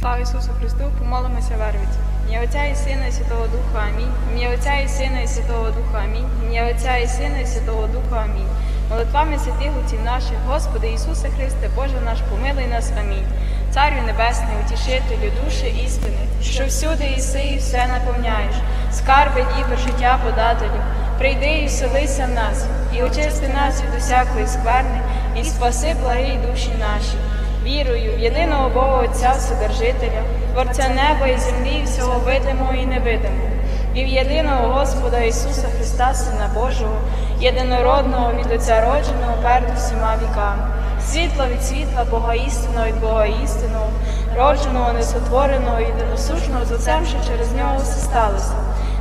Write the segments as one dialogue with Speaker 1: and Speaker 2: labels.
Speaker 1: Слава Ісусу Христу, помолимося вервиці. Ім'я Отця і Сина і Святого Духа Амінь. Ім'я Отця і Сина і Святого Духа Амінь. Ім'я Отця і Сина і Святого Духа Амінь. Молитвами святих отців наших, Господи Ісусе Христе, Боже наш, помилуй нас. Амінь. Царю Небесний, утішителю, душі істини, що всюди іси і все наповняєш, скарби дібр життя подателю, прийди і вселися в нас, і очисти нас від усякої скверни, і спаси благі душі наші. Вірую в єдиного Бога Отця Вседержителя, Творця неба і землі, всього видимого і невидимого, і в єдиного Господа Ісуса Христа, Сина Божого, єдинородного від Отця родженого перед всіма віками, світла від світла, Бога істинного від Бога істинного, родженого, несотвореного, єдиносушного з Отцем, що через нього все сталося.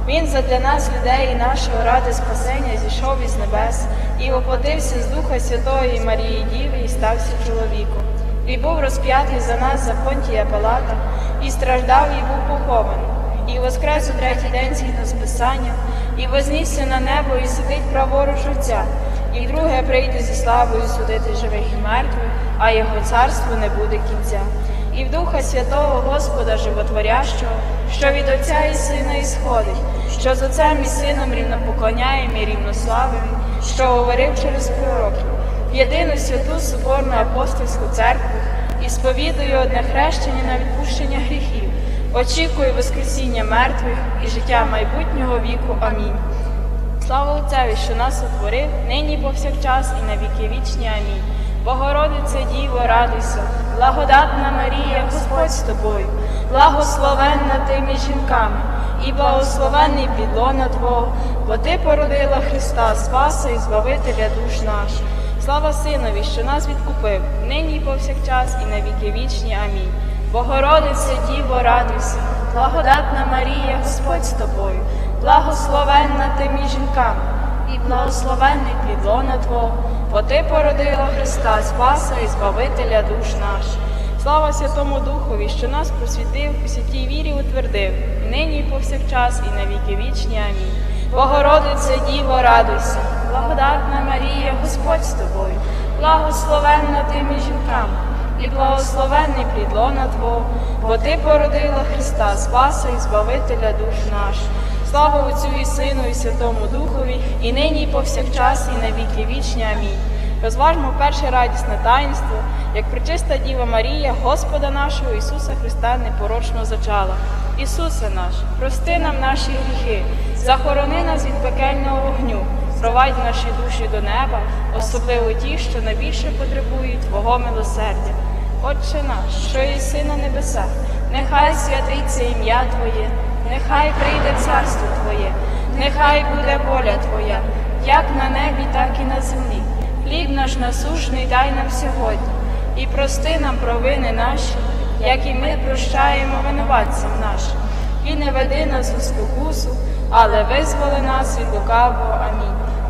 Speaker 1: Він задля нас, людей і нашого ради спасення, зійшов із небес і воплотився з Духа Святої Марії Діви і стався чоловіком. І був розп'ятий за нас за Понтія Палата, і страждав, і був похований, і воскрес у третій день згідно з Писанням, і вознісся на небо, і сидить праворуч Отця, і вдруге прийде зі славою судити живих і мертвих, а його царству не буде кінця. І в Духа Святого Господа Животворящого, що від Отця і Сина ісходить, що з Отцем і Сином рівнопоклоняємо і рівнославимо, що говорив через пророків в єдину святу Соборну апостольську церкву і сповідую одне хрещення на відпущення гріхів, очікую Воскресіння мертвих і життя майбутнього віку. Амінь. Слава Отцеві, що нас утворив, нині повсякчас і на віки вічні. Амінь. Богородице Діво, радуйся, благодатна Марія, Господь з тобою, благословенна ти між жінками, і благословенний підлона Твого, бо Ти породила Христа, Спаса і Збавителя душ наших. Слава Синові, що нас відкупив, нині і повсякчас, і на віки вічні. Амінь. Богородице Діво, радуйся, благодатна Марія, Господь з тобою, благословенна ти між жінками, і благословенний плідлона Твого, бо Ти породила Христа, Спаса і Збавителя душ наших. Слава Святому Духові, що нас просвітив, у святій вірі утвердив, нині і повсякчас, і на віки вічні. Амінь. Богородице Діво, радуйся, благодатна Марія, Господь з тобою, благословенна ти між жінками, і благословенний плідлона Твого, бо Ти породила Христа, Спаса і Збавителя душ наших. Слава Отцю і Сину, і Святому Духові, і нині, і повсякчас, і на віки вічні. Амінь. Розважмо перше радісне таїнство, як причиста Діва Марія, Господа нашого Ісуса Христа непорочно зачала. Ісусе наш, прости нам наші гріхи, захорони нас від пекельного вогню, провадь наші душі до неба, особливо ті, що найбільше потребують Твого милосердя. Отче наш, що єси на небесах, нехай святиться ім'я Твоє, нехай прийде царство Твоє, нехай буде воля Твоя, як на небі, так і на землі. Хліб наш насушний дай нам сьогодні, і прости нам провини наші, як і ми прощаємо винуватцям нашим. І не веди нас у спокусу, але визволи нас від лукавого. Амінь.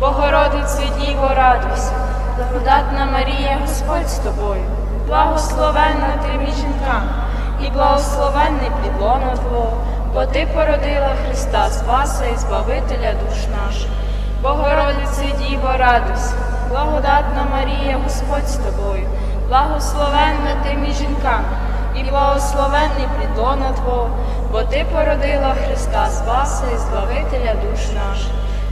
Speaker 1: Богородице Діво, радуйся, благодатна Марія, Господь з тобою, благословенна ти між жінками, і благословенний підлона Твого, бо Ти породила Христа, Спаса і Збавителя душ наших. Богородице Діво, радуйся, благодатна Марія, Господь з тобою, благословенна ти між жінками, і благословенний підлона Твого, бо Ти породила Христа, Спаса і Збавителя душ наших.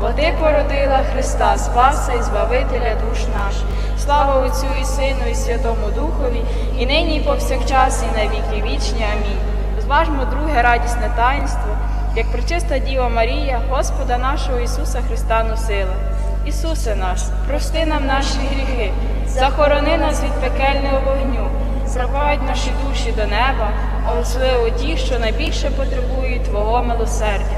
Speaker 1: бо ти породила Христа, Спаса і Збавителя душ наш. Слава Отцю і Сину, і Святому Духові, і нині, і повсякчас, і на віки вічні. Амінь. Розважмо друге радісне таїнство, як пречиста Діва Марія, Господа нашого Ісуса Христа носила. Ісусе наш, прости нам наші гріхи, захорони нас від пекельного вогню, провадь наші душі до неба, особливо ті, що найбільше потребують Твого милосердя.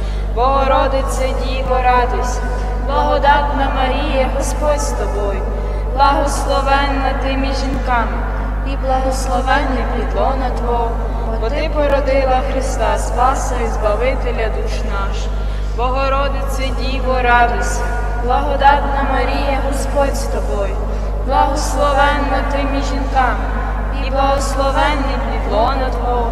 Speaker 1: Богородице Діво, радуйся, благодатна Марія, Господь з тобою, благословенна ти між жінками, і благословенний плід лона Твого, бо ти породила Христа, Спаса і Збавителя душ наш. Богородице Діво, радуйся, благодатна Марія, Господь з тобою, благословенна ти між жінками, і благословенний плід лона Твого,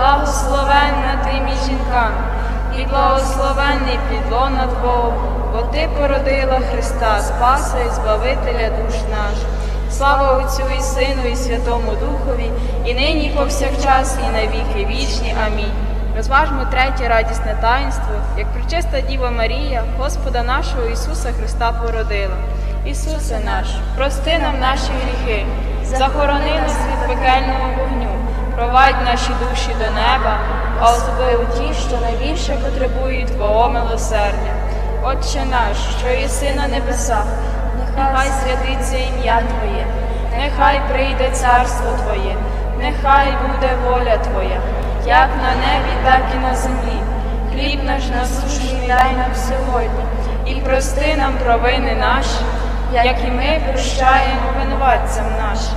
Speaker 1: благословенна ти між жінками, і благословенний плід лона Твого, бо ти породила Христа, Спаса і Збавителя душ наших. Слава Отцю і Сину, і Святому Духові, і нині, і повсякчас, і на віки вічні. Амінь. Розважмо третє радісне таїнство, як причиста Діва Марія, Господа нашого Ісуса Христа породила. Ісусе наш, прости нам наші гріхи, захорони нас від пекельного вогню, провадь наші душі до неба, а особливо ті, що найбільше потребують Твого милосердя. Отче наш, що єси на небесах, нехай святиться ім'я Твоє, нехай прийде царство Твоє, нехай буде воля Твоя, як на небі, так і на землі. Хліб наш насушний дай нам сьогодні, і прости нам провини наші, як і ми прощаємо винуватцям нашим.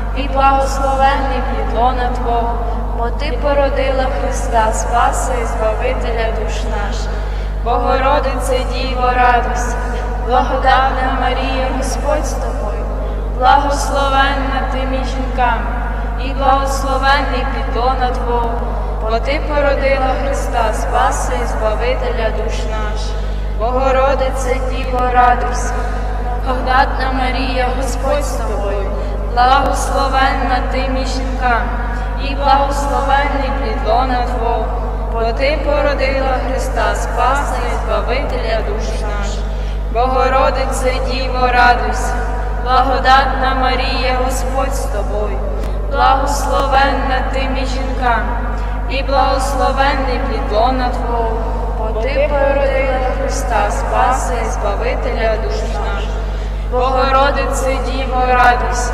Speaker 1: і благословенний плідлона Твого, бо ти породила Христа Спаса і Збавителя душ наших. Богородице Діво, радуйся, благодатна Марія, Господь з тобою, благословенна ти між жінками, і благословенний плідлона Твого, бо ти породила Христа Спаса і Збавителя душ наших. Богородице Діво, радуйся, благодатна Марія, Господь з тобою, благословенна ти між і благословенний плідлона Твого, бо ти породила Христа Спаса і Збавителя душ наших. Богородице Діво, радуйся, благодатна Марія, Господь з тобою, благословенна ти між жінками, і благословенний плідлона Твого, бо ти породила Христа Спаса і Збавителя душ наших. Богородице Діво, радуйся,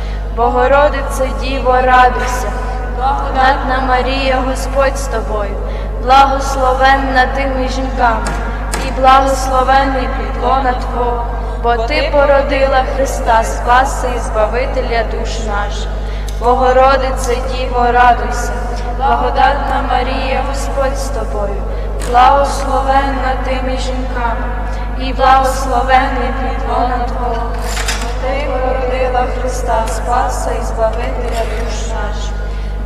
Speaker 1: Богородице Діво, радуйся, благодатна Марія, Господь з тобою, благословенна ти між жінками, і благословенний плідлона Твого, бо ти породила Христа Спаса і Збавителя душ наших. Богородице Діво, радуйся, благодатна Марія, Господь з тобою, благословенна ти між жінками, і благословенний плідлона Твого, бо ти породила Христа Спаса і Збавителя душ наших.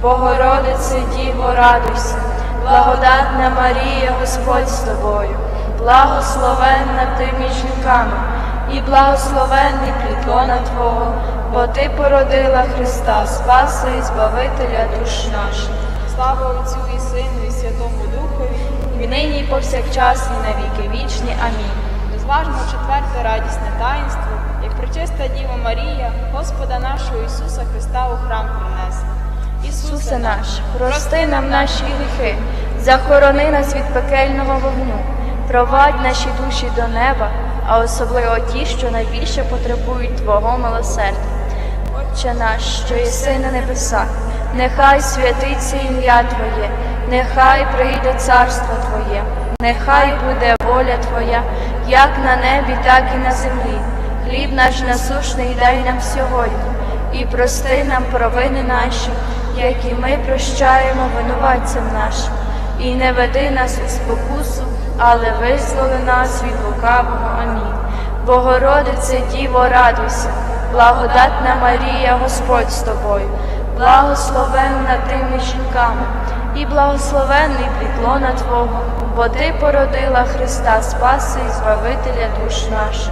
Speaker 1: Богородице Діво, радуйся, благодатна Марія, Господь з тобою, благословенна ти між жінками, і благословенний плідлона Твого, бо ти породила Христа Спаса і Збавителя душ наших. Слава Отцю і Сину, і Святому Духові, і нині, і повсякчас, і на віки вічні. Амінь. Розважмо четверте радісне таїнство, як пречиста Діва Марія, Господа нашого Ісуса Христа у храм принесла.
Speaker 2: Ісусе наш, прости нам наші гріхи, захорони нас від пекельного вогню, провадь наші душі до неба, а особливо ті, що найбільше потребують Твого милосердя. Отче наш, що єси на небесах, нехай святиться ім'я Твоє, нехай прийде царство Твоє, нехай буде воля Твоя, як на небі, так і на землі. Хліб наш насушний дай нам сьогодні, і прости нам провини наші, як і ми прощаємо винуватцям нашим. І не веди нас у спокусу, але визволи нас від лукавого. Амінь. Богородице Діво, радуйся, благодатна Марія, Господь з тобою, благословенна ти між жінками, і благословенний плідлона Твого, бо ти породила Христа Спаса і Збавителя душ наших.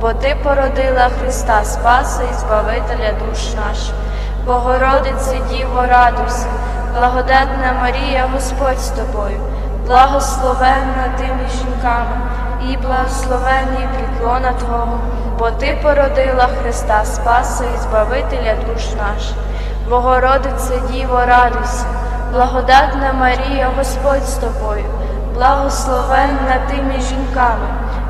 Speaker 2: бо ти породила Христа Спаса і Збавителя душ наших. Богородице Діво, радуйся, благодатна Марія, Господь з тобою, благословенна ти між жінками, і благословенний плідлона Твого, бо ти породила Христа Спаса і Збавителя душ наших. Богородице Діво, радуйся, благодатна Марія, Господь з тобою, благословенна ти жінками,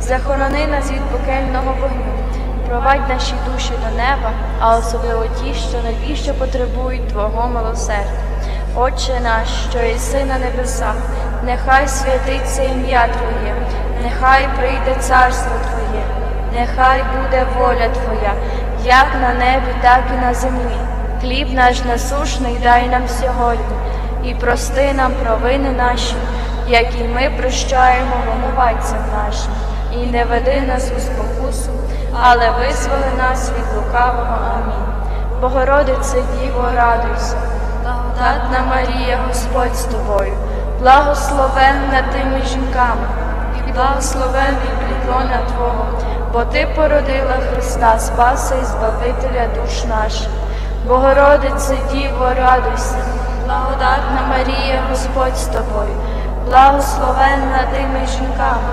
Speaker 2: захорони нас від пекельного вогню, провадь наші душі до неба, а особливо ті, що найбільше потребують Твого милосердя. Отче наш, що єси на небесах, нехай святиться ім'я Твоє, нехай прийде царство Твоє, нехай буде воля Твоя, як на небі, так і на землі. Хліб наш насушний дай нам сьогодні, і прости нам провини наші, як і ми прощаємо винуватцям нашим, і не веди нас у спокусу, але визволи нас від лукавого. Амінь. Богородице Діво, радуйся, благодатна Марія, Господь з тобою, благословенна ти між жінками, і благословенний плід Твого, бо Ти породила Христа, Спаса і Збавителя душ наших. Богородице Діво, радуйся, благодатна Марія, Господь з тобою, благословенна ти між жінками,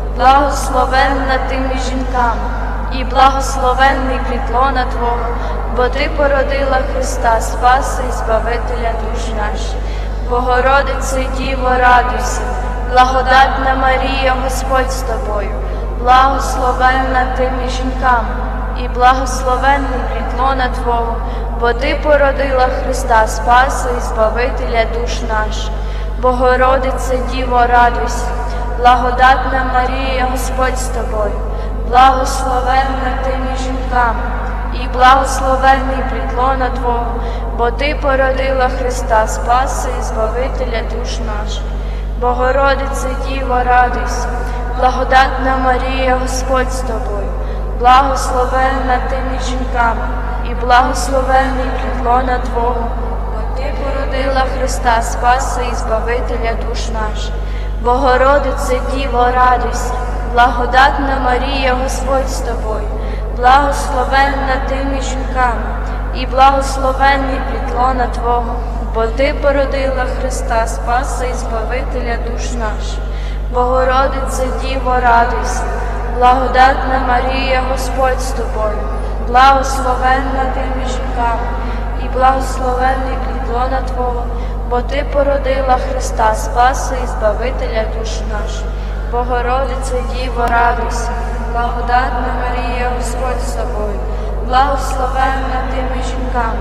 Speaker 2: благословенна ти між жінками, і благословенний плід лона Твого, бо Ти породила Христа, Спаса і Збавителя душ наших. Богородице Діво, радуйся, благодатна Марія, Господь з тобою, благословенна ти між жінками, і благословенний плід лона Твого, бо Ти породила Христа, Спаса і Збавителя душ наших. Богородице Діво, радуйся, благодатна Марія, Господь з тобою, благословенна ти між жінками, і благословенний плід Твого, бо Ти породила Христа, Спаса і Збавителя душ наших. Богородице Діво, радуйся, благодатна Марія, Господь з тобою, благословенна ти між жінками, і благословенний плід лона Твого, Ти породила Христа, Спаса і Збавителя душ наших. Богородице Діво, радуйся, благодатна Марія, Господь з тобою, благословенна ти між жінками, і благословенний плітлона Твого, бо Ти породила Христа, Спаса і Збавителя душ наших. Богородице Діво, радуйся, благодатна Марія, Господь з тобою, благословенна ти між жінками, і благословенний плід лона Твого, бо Ти породила Христа, Спаса і Збавителя душ наших. Богородице Діво, радуйся, благодатна Марія, Господь з тобою, благословенна ти між жінками,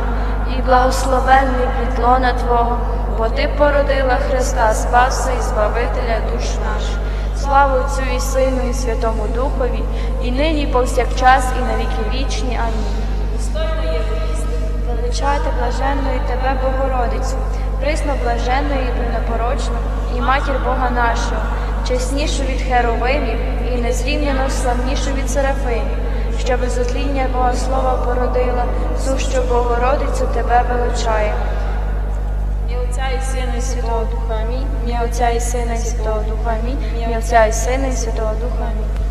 Speaker 2: і благословенний лона Твого, бо Ти породила Христа, Спаса і Збавителя душ наших. Слава Отцю і Сину, і Святому Духові, і нині, і повсякчас, і на віки вічні. Амінь. Величати блаженною Тебе, Богородицю, присно блаженною і непорочну, і матір Бога нашого, чеснішу від херовимів і незрівняно славнішу від серафимів, що без отління Бога Слова породила, сущу Богородицю Тебе величає.
Speaker 1: Отця і Сина і Святого Духа. Амінь.
Speaker 2: Отця і Сина і Святого Духа Амінь. Ім'я Отця і Сина і Святого Духа Амінь.